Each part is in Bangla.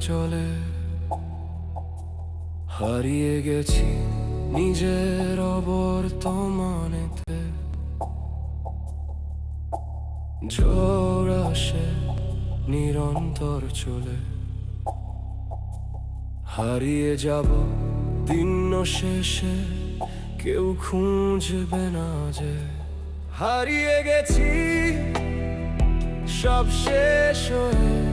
চলে হারিয়ে গেছি নিজের অবর্তমানেতে। ঝড় আসে নিরন্তর চলে। হারিয়ে যাব দিন শেষে, কেউ খুঁজবে না যে। হারিয়ে গেছি সব শেষ হয়ে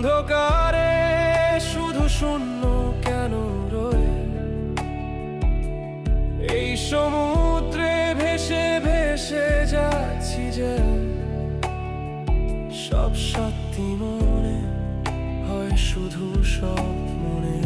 অন্ধকারে শুধু শূন্য কেন রয়ে? এই সমুদ্রে ভেসে ভেসে যাচ্ছি যে সব সত্যি মনে হয় শুধু সব মনে।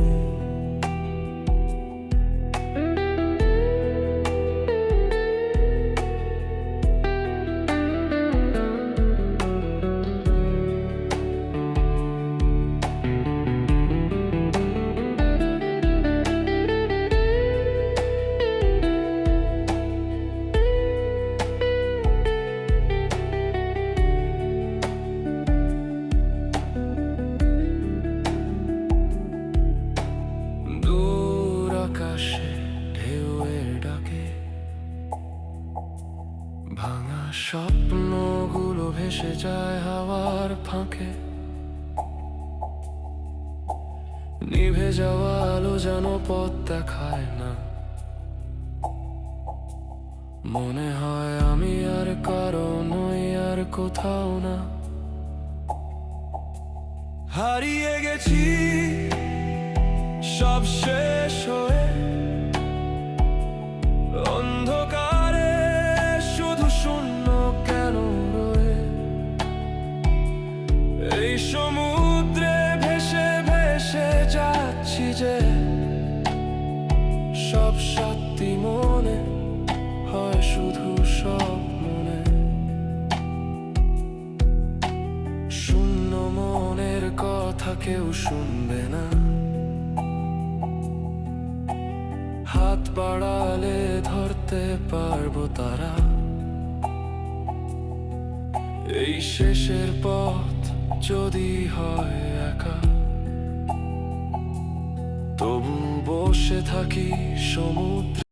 স্বপ্নগুলো ভেসে যায় হাওয়ার ফাঁকে। নিভে যাওয়া আলো যেন পথ দেখায় না। মনে হয় আমি আর কারও নই, আর কোথাও না। হারিয়ে গেছি, সব শেষ হয়ে সমুদ্রে ভেসে ভেসে যাচ্ছি যে সব সত্যি মনে হয় শুধু সব মনে। শূন্য মনের কথা কেউ শুনবে না। হাত বাড়ালে ধরতে পারব তারা। এই শেষের পথ যদি হয় একা তবু বসে থাকি সমুদ্র।